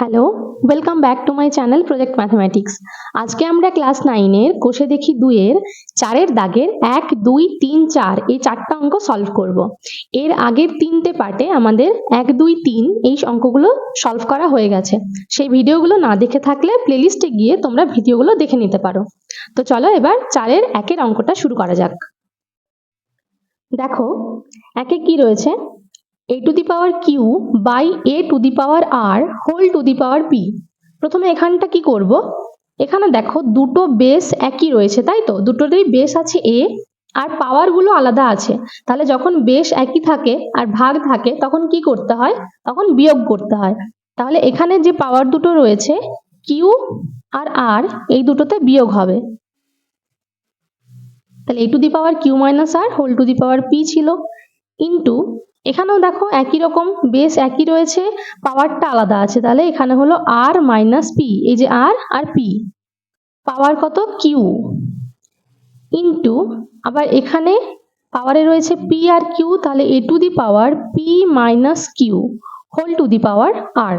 Hello welcome back to my channel project mathematics আজকে আমরা class নাইনের কোষে দেখি দুইয়ের চারের দাগের এক, দুই, তিন, চার, এই চারটা অঙ্ক সলভ করব। এর আগের তিনটে পার্টে আমাদের এক, দুই, তিন, এই অঙ্কগুলো সলভ করা হয়ে গেছে। সেই ভিডিওগুলো না দেখে থাকলে প্লেলিস্টে গিয়ে তোমরা ভিডিওগুলো দেখে নিতে পারো। তো চলো এবার চারের একের অঙ্কটা শুরু করা যাক। দেখো, একে কি রয়েছে? A to the power q by a to the power r whole to the power p প্রথমে এখানটা কি করব? এখানে দেখো দুটো বেস একই রয়েছে, তাই তো? দুটোরই বেস আছে এ আর পাওয়ারগুলো আলাদা আছে। তাহলে যখন বেস একই থাকে আর ভাগ থাকে, তখন কি করতে হয়? তখন বিয়োগ করতে হয়। তাহলে এখানে যে পাওয়ার দুটো রয়েছে কিউ আর আর এই দুটোতে বিয়োগ হবে। তাহলে a to the power q minus r whole to the power p ছিল। ইন্টু এখানেও দেখো একই রকম বেস একই রয়েছে পাওয়ারটা আলাদা আছে। তাহলে এখানে হলো আর মাইনাস পি এই যে আর আর পি পাওয়ার কত? কিউ ইন্টু আবার এখানে পাওয়ারে রয়েছে পি আর কিউ তাহলে a to the power p minus q whole to the power r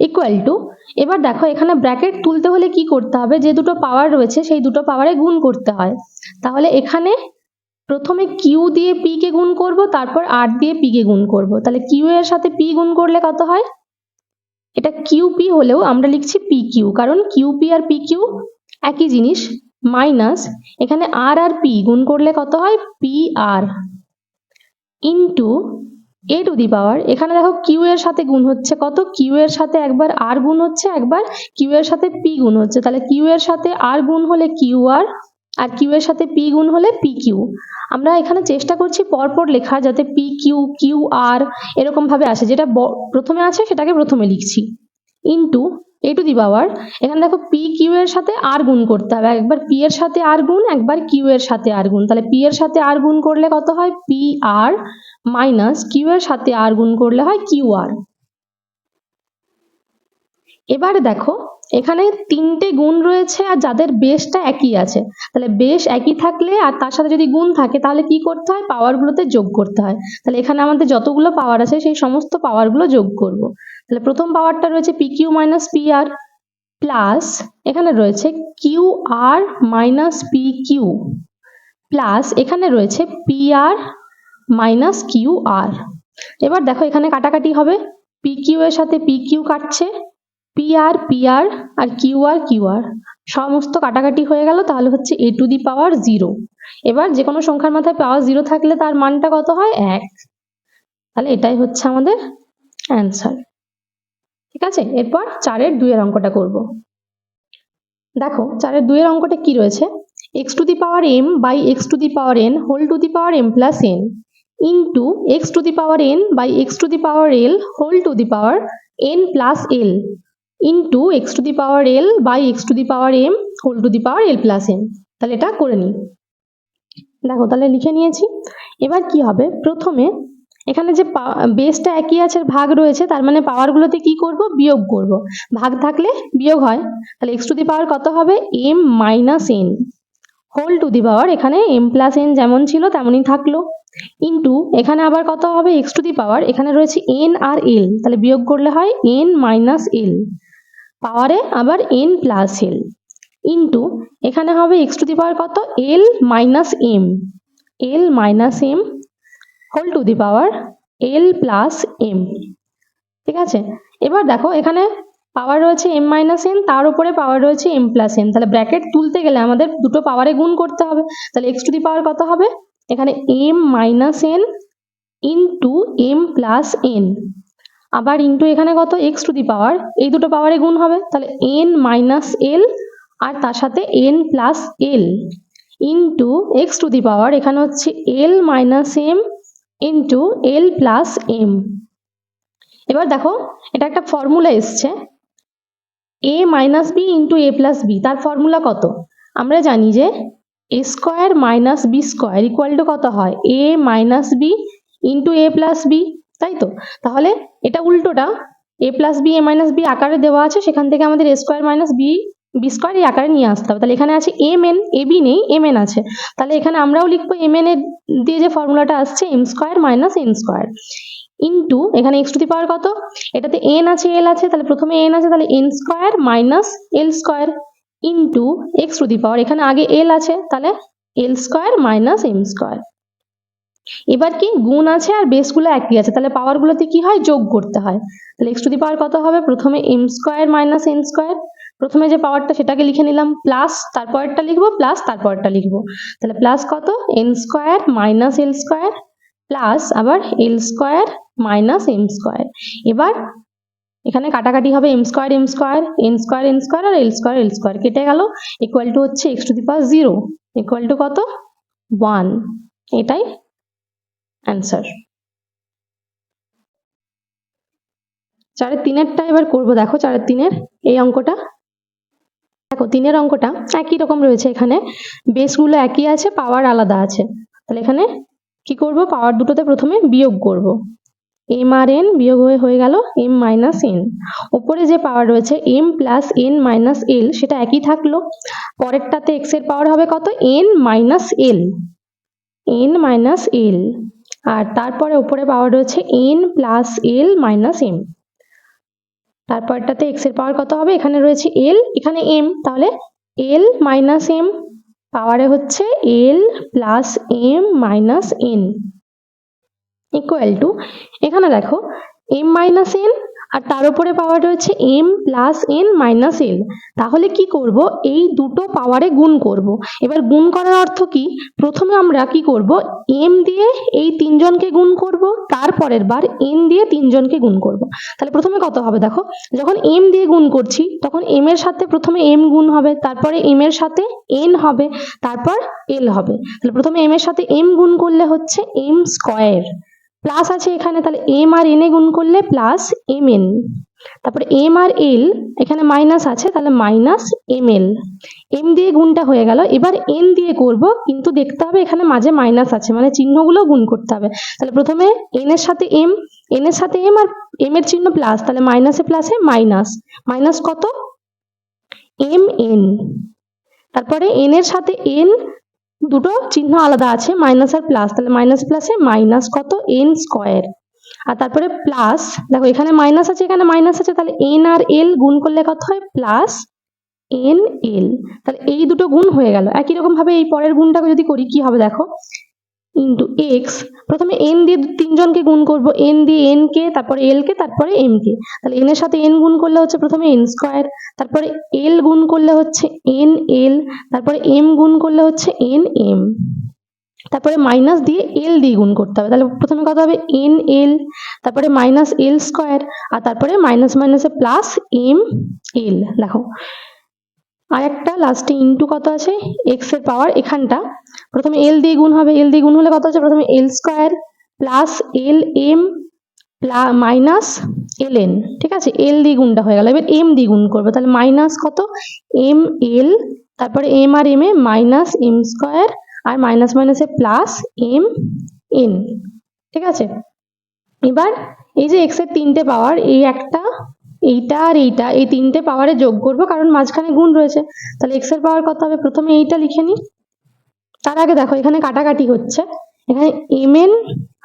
equal to এবার দেখো এখানে ব্র্যাকেট তুলতে হলে কি করতে হবে? যে দুটো পাওয়ার রয়েছে, সেই দুটো পাওয়ারে গুণ করতে হয়। তাহলে এখানে প্রথমে কিউ দিয়ে পি কে গুণ করব, তারপর আর দিয়ে পি কে গুণ করব। তাহলে কিউ এর সাথে পি গুণ করলে কত হয়? এটা কিউ পি হলেও আমরা লিখছি পি কিউ কারণ Q P R P Q একই জিনিস মাইনাস এখানে আর আর পি গুণ করলে কত হয়? P r into a to the power এখানে দেখো কিউ এর সাথে গুণ হচ্ছে কত? কিউ এর সাথে একবার আর গুণ হচ্ছে, একবার কিউ এর সাথে পি গুণ হচ্ছে। তাহলে কিউ এর সাথে আর গুণ হলে কিউ আর আর কিউ এর সাথে পি গুণ হলে পি কিউ আমরা এখানে চেষ্টা করছি পরপর লেখা যাতে পি কিউ কিউ আর এরকম ভাবে আসে। যেটা প্রথমে আছে সেটাকে প্রথমে লিখছি। Into A to the power এখানে দেখো পি কিউ এর সাথে আর গুণ করতে হবে। একবার পি এর সাথে আর গুণ, একবার কিউ এর সাথে আর গুণ। তাহলে পি এর সাথে আর গুণ করলে কত হয়? পি আর মাইনাস কিউ এর সাথে আর গুণ করলে হয় কিউ আর এবারে দেখো এখানে তিনটে গুণ রয়েছে আর যাদের বেশটা একই আছে। তাহলে বেশ একই থাকলে আর তার সাথে যদি গুণ থাকে, তাহলে কি করতে হয়? পাওয়ারগুলোতে যোগ করতে হয়। তাহলে এখানে আমাদের যতগুলো পাওয়ার আছে, সেই সমস্ত পাওয়ারগুলো যোগ করব। তাহলে প্রথম পাওয়ারটা রয়েছে p q minus p r plus এখানে রয়েছে q r minus p q plus এখানে রয়েছে p r minus q r এবার দেখো এখানে কাটাকাটি হবে। পি কিউ এর সাথে পি কিউ কাটছে। পি আর পি আর আর কিউ আর কিউ আর সমস্ত কাটাকাটি হয়ে গেল, তাহলে হচ্ছে এ টু দি পাওয়ার জিরো এবার যে কোনো সংখ্যার মাথায় পাওয়ার জিরো থাকলে তার মানটা কত হয়? এক। তাহলে এটাই হচ্ছে আমাদের অ্যান্সার ঠিক আছে? এরপর চারের দুইয়ের অঙ্কটা করব। দেখো, চারের দুইয়ের অঙ্কটা কি রয়েছে? X to the power m by x to the power n whole to the power m plus n into x to the power n by x to the power l whole to the power n plus l into x to the power l by x to the power m whole to the power l plus m তাহলে এটা করে নিই। দেখো, তাহলে লিখে নিয়েছি। এবার কি হবে? প্রথমে এখানে যে বেসটা একই আছে, ভাগ রয়েছে, তার মানে পাওয়ারগুলোতে কি করব? বিয়োগ করব। ভাগ থাকলে বিয়োগ হয়। তাহলে এক্স টু দি পাওয়ার কত হবে? M minus n whole to the power এখানে এম প্লাস এন যেমন ছিল, তেমনই থাকল। ইন্টু এখানে আবার কত হবে? এক্স টু দি পাওয়ার এখানে রয়েছে এন আর এল তাহলে বিয়োগ করলে হয় এন মাইনাস এল পাওয়ারে আবার এন প্লাস এল ইন্টু এখানে হবে এক্স টু দি পাওয়ার কত? L minus m l minus m whole to the power l plus m ঠিক আছে? এবার দেখো, এখানে পাওয়ার রয়েছে এম মাইনাস এন তার উপরে পাওয়ার রয়েছে এম প্লাস এন তাহলে ব্র্যাকেট তুলতে গেলে আমাদের দুটো পাওয়ারে গুণ করতে হবে। তাহলে এক্স টু দি পাওয়ার কত হবে? এখানে m minus n into m plus n আবার ইন্টু এখানে কত? এক্স টু দি পাওয়ার এই দুটো পাওয়ারে গুণ হবে। তাহলে এন মাইনাস এল আর তার সাথে n plus l into x to the power এখানে হচ্ছে l minus m into l plus m এবার দেখো, এটা একটা ফর্মুলা এসছে। A minus b into a plus b তার ফর্মুলা কত? আমরা জানি যে a square minus b square equal to কত হয়? A minus b into a plus b তাই তো? তাহলে এটা উল্টোটা a plus b a minus b আকারে দেওয়া আছে, সেখান থেকে আমাদের a square minus b b square এই আকারে নিয়ে আসতে হবে। তাহলে এখানে আছে এম এন এ বি নেই এম এন আছে। তাহলে এখানে আমরাও লিখব এম এন এর দিয়ে যে ফর্মুলাটা আসছে m square minus n square into এখানে এক্স টু দি পাওয়ার কত? এটাতে এন আছে এল আছে, তাহলে প্রথমে এন আছে, তাহলে n square minus l square into x to the power এখানে আগে এল আছে, তাহলে l square minus m square এবার কি গুণ আছে আর বেসগুলো একই আছে? তাহলে পাওয়ারগুলোতে কি হয়? যোগ করতে হয়। তাহলে এক্স টু দি পাওয়ার কত হবে? প্রথমে m square minus n square প্রথমে যে পাওয়ারটা সেটাকে লিখে নিলাম। প্লাস তারপরটা লিখব প্লাস তারপরটা লিখব। তাহলে প্লাস কত? N square minus l square plus আবার l square minus m square এবার এখানে কাটাকাটি হবে m square m square n square n square আর এল স্কোয়ার এল স্কোয়ার কেটে গেল। ইকুয়াল টু হচ্ছে x to the power zero equal to কত? ওয়ান এটাই অ্যান্সার চারের তিনেরটা এবার করব, দেখো চারের তিনের এই অঙ্কটা। দেখো, তিনের অঙ্কটা একই রকম রয়েছে এখানে। বেসগুলো একই আছে, পাওয়ার আলাদা আছে। তাহলে এখানে কি করব? পাওয়ার দুটোতে প্রথমে বিয়োগ করব। এম আর এন বিয়োগ হয়ে হয়ে গেল এম মাইনাস এন। ওপরে যে পাওয়ার রয়েছে, m plus n minus l, সেটা একই থাকল। পরেরটাতে এক্সের পাওয়ার হবে কত? N minus l. N minus l. আর তারপরে উপরে পাওয়ার রয়েছে n plus l minus m তারপরটাতে এক্সের পাওয়ার কত হবে? এখানে রয়েছে এল এখানে এম তাহলে এল মাইনাস এম পাওয়ারে হচ্ছে l plus m minus n equal to এখানে দেখো এম মাইনাস এন আর তার উপরে পাওয়ার রয়েছে m plus n minus l তাহলে কি করব? এই দুটো পাওয়ারে গুণ করব। এবার গুণ করার অর্থ কি? প্রথমে আমরা কি করব? এম দিয়ে এই তিনজনকে গুণ করব, তারপরের বার এন দিয়ে তিনজনকে গুণ করব। তাহলে প্রথমে কত হবে দেখো? যখন এম দিয়ে গুণ করছি, তখন এম এর সাথে প্রথমে এম গুণ হবে, তারপরে এম এর সাথে এন হবে, তারপর এল হবে। তাহলে প্রথমে এম এর সাথে এম গুণ করলে হচ্ছে এম স্কোয়ার প্লাস আছে এখানে, তাহলে এম আর এন এ গুণ করলে প্লাস এম এন তারপরে এম আর এল এখানে মাইনাস আছে, তাহলে মাইনাস এম এল এম দিয়ে গুণটা হয়ে গেল। এবার এন দিয়ে করব, কিন্তু দেখতে হবে এখানে মাঝে মাইনাস আছে মানে চিহ্নগুলো গুণ করতে হবে। তাহলে প্রথমে এন এর সাথে এম এন এর সাথে এম আর এম এর চিহ্ন প্লাস তাহলে মাইনাসে প্লাসে মাইনাস মাইনাস কত? এম এন তারপরে এন এর সাথে এন দুটো চিহ্ন আলাদা আছে মাইনাস আর প্লাস তাহলে মাইনাস প্লাসে মাইনাস কত? এন স্কোয়ার আর তারপরে প্লাস দেখো এখানে মাইনাস আছে, এখানে মাইনাস আছে, তাহলে এন আর এল গুণ করলে কত হয়? প্লাস এন এল তাহলে এই দুটো গুণ হয়ে গেল। একই রকম ভাবে এই পরের গুণটাকে যদি করি, কি হবে দেখো? ইন্টু এক্স প্রথমে এন দিয়ে তিনজনকে গুণ করব। এন দিয়ে এন কে, তারপরে এল কে, তারপরে এম কে। তাহলে এন এর সাথে এন গুণ করলে হচ্ছে প্রথমে এন স্কোয়ার তারপরে এল গুণ করলে হচ্ছে এন এল তারপরে এম গুণ করলে হচ্ছে এন এম তারপরে মাইনাস দিয়ে এল দিয়ে গুণ করতে হবে। তাহলে প্রথমে কত হবে? এন এল তারপরে মাইনাস এল স্কোয়ার আর তারপরে মাইনাস মাইনাসে প্লাস এম এল দেখো আর একটা লাস্টে ইন্টু কত আছে? এক্সের পাওয়ার এখানটা। প্রথমে এল দিয়ে গুণ হবে। এল দিয়ে গুণ হলে কত আছে প্রথমে l square plus l m minus l n ঠিক আছে? এল দিয়ে গুণটা হয়ে গেল। এবার এম দিয়ে গুণ করব। তাহলে মাইনাস কত? এম এল তারপরে এম আর এম এ মাইনাস এম স্কোয়ার আর মাইনাস মাইনাসে প্লাস এম এন ঠিক আছে? এবার এই যে এক্সের তিনটে পাওয়ার এই একটা এইটা আর এইটা, এই তিনটে পাওয়ারে যোগ করব, কারণ মাঝখানে গুণ রয়েছে। তাহলে এক্সের পাওয়ার কত হবে? প্রথমে এইটা লিখে নিই। তার আগে দেখো, এখানে কাটাকাটি হচ্ছে। এখানে এম এন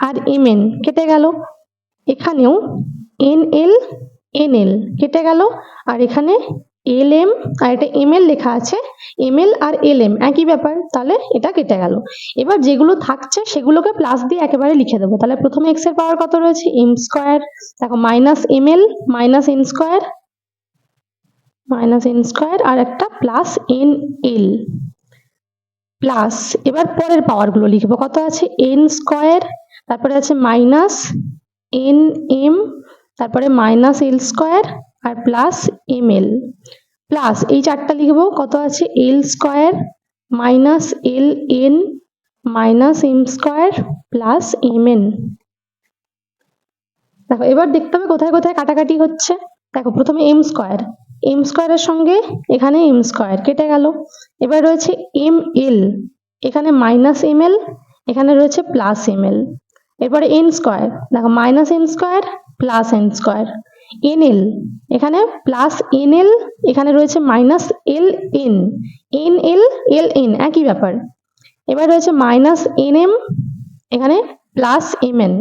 আর এম এন কেটে গেল। এখানেও এন এল এন এল কেটে গেল। আর এখানে এল এম আর এটা এম লেখা আছে। এম আর এল একই ব্যাপার। তাহলে এটা কেটে গেল। এবার যেগুলো থাকছে সেগুলোকে প্লাস দিয়ে একেবারে লিখে দেবো। তাহলে প্রথমে এক্সের পাওয়ার কত রয়েছে? এম স্কোয়ার দেখো minus m l minus n square minus n square আর একটা প্লাস এন এল প্লাস এবার পরের পাওয়ারগুলো লিখব। কত আছে? এন স্কোয়ার তারপরে আছে মাইনাস এন এম তারপরে মাইনাস এল স্কোয়ার আর প্লাস এম এল প্লাস এই চারটা লিখব, কত আছে? L square minus l n minus m square plus m n দেখো, এবার দেখতে হবে কোথায় কোথায় কাটাকাটি হচ্ছে। দেখো, প্রথমে এম স্কোয়ার এম স্কোয়ারের সঙ্গে এখানে এম স্কোয়ার কেটে গেল। এবার রয়েছে এম এল এখানে মাইনাস এম এল এখানে রয়েছে প্লাস এম এল এরপরে এন স্কোয়ার দেখো minus n square plus n square n l এখানে প্লাস এন এল এখানে রয়েছে minus l n n l l n একই ব্যাপার। এবার রয়েছে মাইনাস এন এম এখানে প্লাস এম এন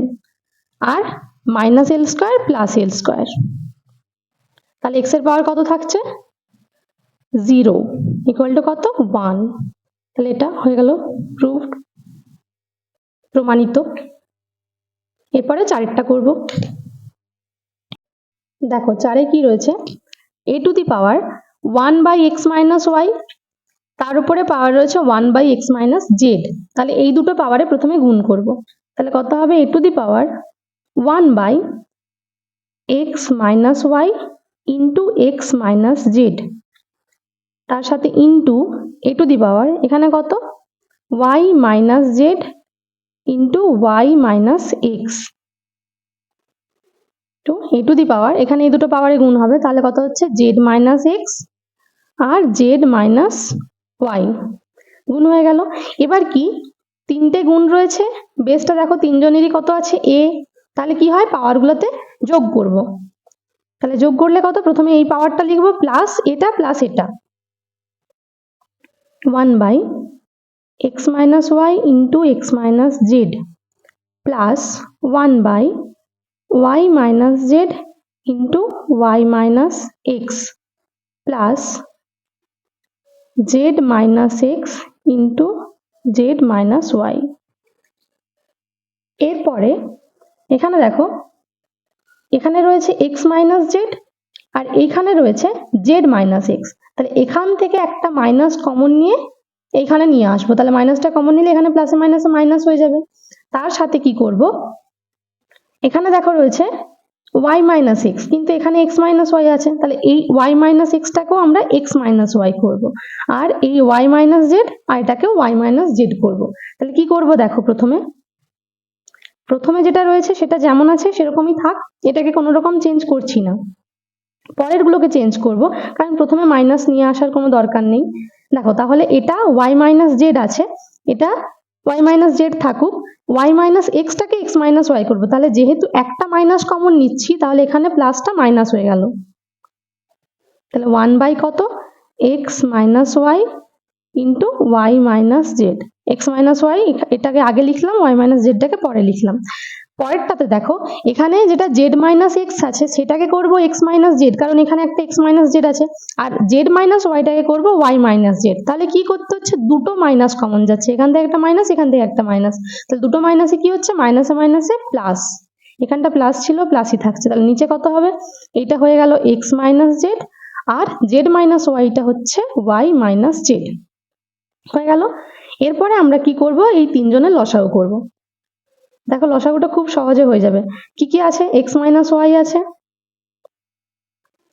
আর minus l square plus l square তাহলে এক্সের পাওয়ার কত থাকছে? জিরো ইকুয়াল টু কত? ওয়ান তাহলে এটা হয়ে গেল প্রুফ প্রমাণিত। এরপরে চারেরটা করব। দেখো চারে কি রয়েছে? A to the power one by x minus y তার উপরে পাওয়ার রয়েছে one by x minus z তাহলে এই দুটো পাওয়ারে প্রথমে গুণ করব। তাহলে কত হবে? A to the power one by x minus y into x minus z তার সাথে into a to the power এখানে কত? Y minus z into y minus x to a to the power এখানে এই দুটো পাওয়ারে গুণ হবে, তাহলে কত হচ্ছে? জেড মাইনাস এক্স আর জেড মাইনাস ওয়াই গুণ হয়ে গেল। এবার কি? তিনটে গুণ রয়েছে। বেসটা দেখো, তিনজনেরই কত আছে? এ তাহলে কি হয়? পাওয়ারগুলোতে যোগ করব। তাহলে যোগ করলে কত? প্রথমে এই পাওয়ারটা লিখব প্লাস এটা প্লাস এটা। One by x minus y into x minus z plus one by y minus z into y minus x plus z minus x into z minus y এরপরে এখানে দেখো, এখানে রয়েছে এক্স মাইনাস জেড আর এইখানে রয়েছে Z minus x তাহলে এখান থেকে একটা মাইনাস কমন নিয়ে এইখানে নিয়ে আসব। তাহলে মাইনাসটা কমন নিলে এখানে প্লাসে মাইনাসে মাইনাস হয়ে যাবে। তার সাথে কি করব? এখানে দেখো রয়েছে ওয়াই মাইনাস এক্স কিন্তু এখানে এক্স মাইনাস ওয়াই আছে, তাহলে এই ওয়াই মাইনাস এক্সটাকেও আমরা এক্স মাইনাস ওয়াই করব, আর এই ওয়াই মাইনাস জেড আর এটাকেও ওয়াই মাইনাস জেড করব, তাহলে কি করব দেখো প্রথমে প্রথমে যেটা রয়েছে সেটা যেমন আছে সেরকমই থাক, এটাকে কোনো রকম চেঞ্জ করছি না, পরেরগুলোকে চেঞ্জ করব, কারণ প্রথমে মাইনাস নিয়ে আসার কোনো দরকার নেই, দেখো তাহলে এটা ওয়াই মাইনাস জেড আছে, এটা ওয়াই মাইনাস জেড থাকুক ওয়াই মাইনাস এক্সটাকে এক্স মাইনাস ওয়াই করব। তাহলে যেহেতু একটা মাইনাস কমন নিচ্ছি, তাহলে এখানে প্লাসটা মাইনাস হয়ে গেল। তাহলে ওয়ান বাই কত? X minus y into y minus z x minus y এটাকে আগে লিখলাম ওয়াই মাইনাস জেডটাকে পরে লিখলাম। পরেরটাতে দেখো, এখানে যেটা জেড মাইনাস এক্স আছে, সেটাকে করব এক্স মাইনাস জেড কারণ এখানে একটা এক্স মাইনাস জেড আছে। আর জেড মাইনাস ওয়াইটাকে করব ওয়াই মাইনাস জেড তাহলে কি করতে হচ্ছে? দুটো মাইনাস কমন যাচ্ছে। এখান থেকে একটা মাইনাস এখান থেকে একটা মাইনাস তাহলে দুটো মাইনাসে কি হচ্ছে? মাইনাসে মাইনাসে প্লাস এখানটা প্লাস ছিল প্লাসই থাকছে। তাহলে নিচে কত হবে? এইটা হয়ে গেল এক্স মাইনাস জেড আর জেড মাইনাস ওয়াইটা হচ্ছে ওয়াই মাইনাস জেড হয়ে গেল। এরপরে আমরা কি করব? এই তিনজনের লসাও করব। দেখো লসাগুটা খুব সহজে হয়ে যাবে। কি কি আছে? এক্স মাইনাস ওয়াই আছে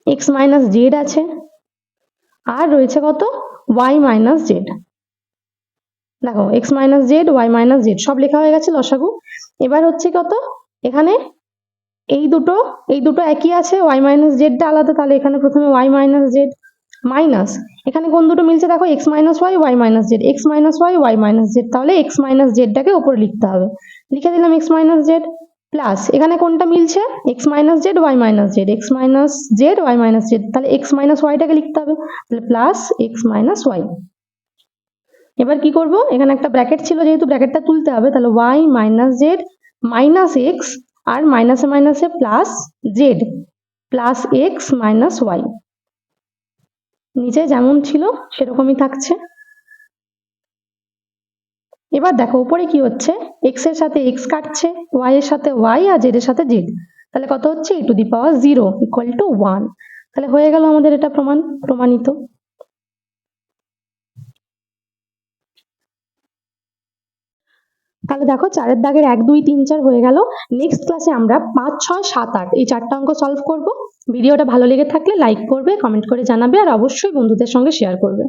এক্স মাইনাস জেড আছে, আর রয়েছে কত? ওয়াই মাইনাস জেড দেখো x minus z y minus z সব লেখা হয়ে গেছে লসাগু। এবার হচ্ছে কত? এখানে এই দুটো এই দুটো একই আছে ওয়াই মাইনাস জেডটা আলাদা, তাহলে এখানে প্রথমে ওয়াই মাইনাস জেড মাইনাস। এখানে কোন দুটো মিলছে দেখো x minus y y minus z x minus y y minus z তাহলে এক্স মাইনাস জেডটাকে ওপরে লিখতে হবে। লিখে দিলাম এক্স মাইনাস জেড প্লাস এখানে কোনটা মিলছে? X minus z y minus z x minus z y minus z তাহলে এক্স মাইনাস ওয়াইটাকে লিখতে হবে। তাহলে প্লাস এক্স মাইনাস ওয়াই এবার কি করব? এখানে একটা ব্র্যাকেট ছিল, যেহেতু ব্র্যাকেটটা তুলতে হবে, তাহলে y minus z minus x আর মাইনাসে মাইনাসে plus z plus x minus y নিচে যেমন ছিল, সেরকমই থাকছে। এবার দেখো, উপরে কি হচ্ছে? এক্সের সাথে এক্স কাটছে ওয়াই এর সাথে ওয়াই আর জেড এর সাথে জেড তাহলে কত হচ্ছে? To the power zero equal to one তাহলে হয়ে গেল আমাদের এটা প্রমাণ, প্রমাণিত। তাহলে দেখো চারের দাগের এক, দুই, তিন, চার হয়ে গেল। নেক্সট ক্লাসে আমরা পাঁচ, ছয়, সাত, আট এই চারটা অঙ্ক সলভ করব। ভিডিওটা ভালো লেগে থাকলে লাইক করবে কমেন্ট করে জানাবে, আর অবশ্যই বন্ধুদের সঙ্গে শেয়ার করবে।